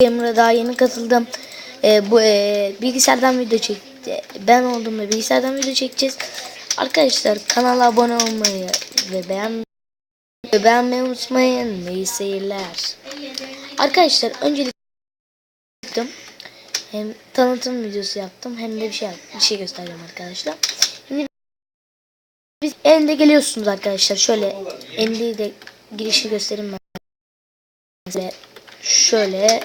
Emre daha yeni katıldım. Ee, bu e, bilgisayardan video çekti. Ben oldum ve bilgisayardan video çekeceğiz. Arkadaşlar kanala abone olmayı ve beğen ve beğenmeyi unutmayın. İyi seyirler. Arkadaşlar öncelikle hem tanıtım videosu yaptım hem de bir şey bir şey göstereceğim arkadaşlar. Şimdi biz End'e geliyorsunuz arkadaşlar. Şöyle End'i de girişi göstereyim ben. Size şöyle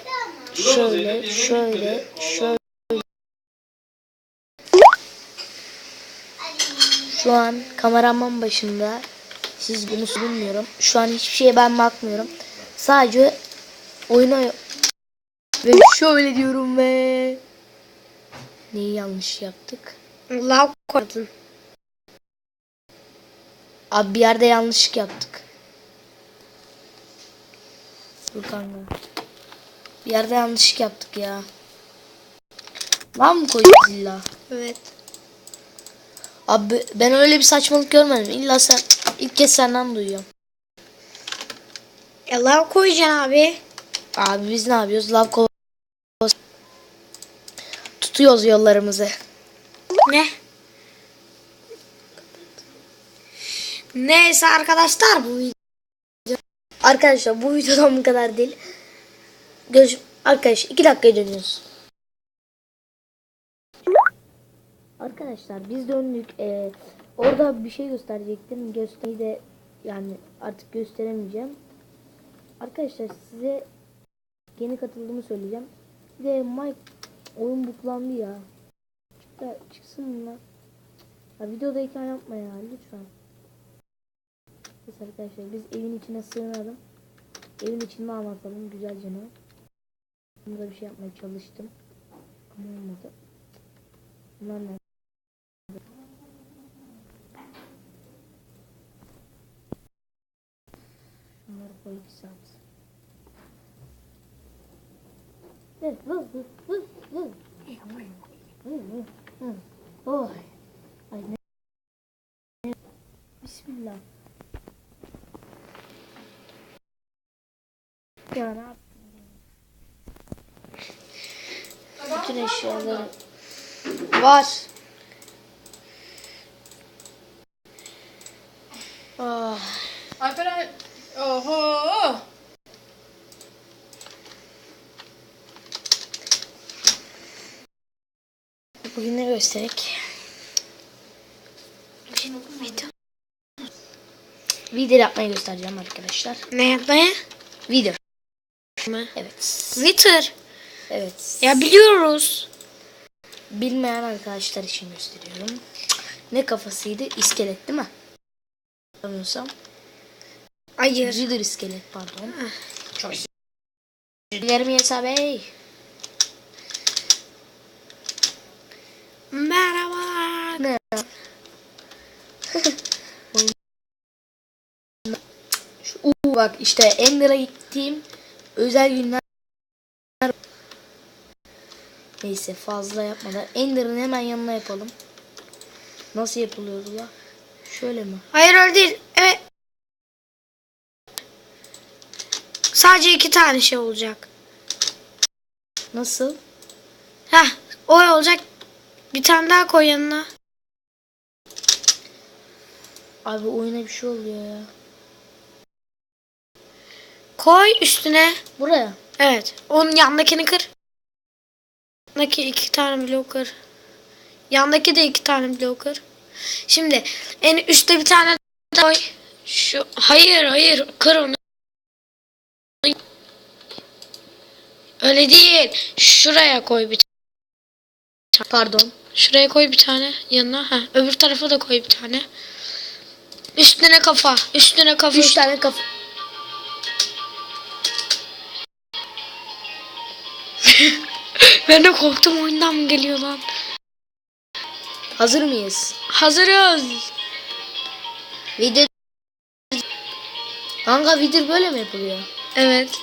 şöyle şöyle şöyle Şu an kameraman başında siz bunu bilmiyorum. Şu an hiçbir şeye ben bakmıyorum. Sadece oyuna ve şöyle diyorum ve neyi yanlış yaptık? Lav koydun. Abi bir yerde yanlışlık yaptık. Dur kanka. Bir yerde yanlışlık yaptık ya. Lan mı koyacağız illa? Evet. Abi ben öyle bir saçmalık görmedim. İlla sen ilk kez senden duyuyorum. E lav koyacaksın abi. Abi biz ne yapıyoruz? Lav kova tutuyoruz yollarımızı. Ne? Neyse arkadaşlar bu video. Arkadaşlar bu videodan bu kadar değil. Görüş Arkadaş iki dakikaya dönüyoruz. Arkadaşlar biz döndük. Ee, orada bir şey gösterecektim. Göstermeyi de yani artık gösteremeyeceğim. Arkadaşlar size yeni katıldığımı söyleyeceğim. Bir de Mike oyun buklandı ya. Çık çıksın bunlar. Ya videodayken yapma ya lütfen. Neyse arkadaşlar biz evin içine sığınalım. Evin içinde anlatalım güzelce ne. Burada bir şey yapmaya çalıştım. Ama olmadı. Bunlar ne? Şunları koy iki saat. Oy. Ay ne? Bismillah. Ya ne Bütün eşyaları var. Ah, Alperen oho. bugün ne gösterek? Video. Video yapmayı göstereceğim arkadaşlar. Ne yapmaya? Video. Evet. Twitter. Evet. Ya biliyoruz. Bilmeyen arkadaşlar için gösteriyorum. Ne kafasıydı? İskelet değil mi? Anlıyorsam. Hayır. Jitter iskelet pardon. Çok Dilerim Yesa Bey. Merhaba. Ne? Şu, uu, bak işte Ender'a gittiğim özel günler Neyse fazla yapmadan Ender'ın hemen yanına yapalım. Nasıl yapılıyordu la? Şöyle mi? Hayır öyle değil. Evet. Sadece iki tane şey olacak. Nasıl? Heh. O olacak. Bir tane daha koy yanına. Abi oyuna bir şey oluyor ya. Koy üstüne. Buraya. Evet. Onun yandakini kır. Yandaki iki tane blok kır. Yandaki de iki tane blok kır. Şimdi en üstte bir tane koy. Şu hayır hayır kır onu. Öyle değil. Şuraya koy bir tane. Pardon. Şuraya koy bir tane yanına. Ha, öbür tarafa da koy bir tane. Üstüne kafa. Üstüne kafa. Üç tane kafa. Ben de korktum oyundan mı geliyor lan? Hazır mıyız? Hazırız. Video Kanka video böyle mi yapılıyor? Evet.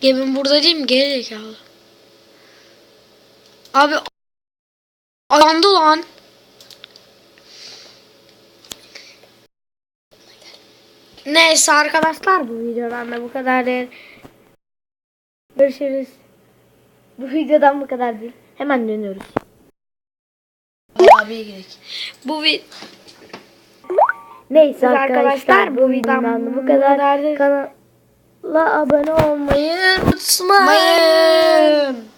Gemin burada değil mi? Geri zekalı. Abi Ayandı lan. Neyse arkadaşlar bu videodan da bu kadar. Görüşürüz. Bu videodan bu kadar değil. Hemen dönüyoruz. Abiye gidelim. Bu vi Neyse Arkadaşlar, arkadaşlar, bu videodan videodan bu kadar. Kanala abone olmayı unutmayın.